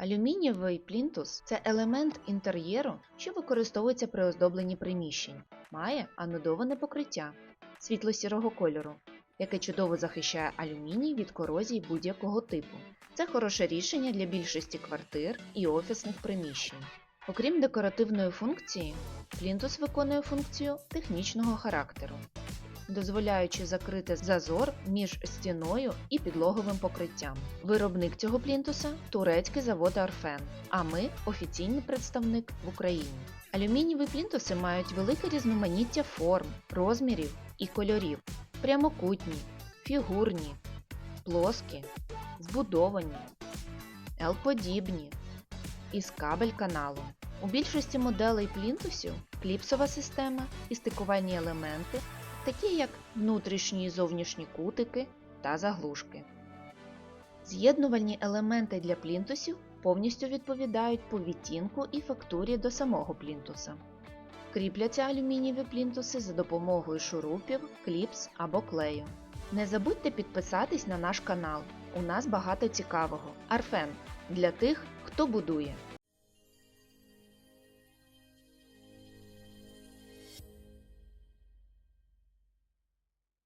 Алюмінієвий плінтус це елемент інтер'єру, що використовується при оздобленні приміщень. Має анодоване покриття світло-сірого кольору, яке чудово захищає алюміній від корозії будь-якого типу. Це хороше рішення для більшості квартир і офісних приміщень. Окрім декоративної функції, плінтус виконує функцію технічного характеру, дозволяючи закрити зазор між стіною і підлоговим покриттям. Виробник цього плінтуса турецький завод Арфен, а ми офіційний представник в Україні. Алюмінієві плінтуси мають велике різноманіття форм, розмірів і кольорів: прямокутні, фігурні, плоскі, збудовані, L-подібні із кабель каналу. У більшості моделей плінтусів кліпсова система і стикувальні елементи, такі як внутрішні і зовнішні кутики та заглушки. З'єднувальні елементи для плінтусів повністю відповідають по відтінку і фактурі до самого плінтуса. Кріпляться алюмінієві плінтуси за допомогою шурупів, кліпс або клею. Не забудьте підписатись на наш канал. У нас багато цікавого. Арфен для тих, хто будує.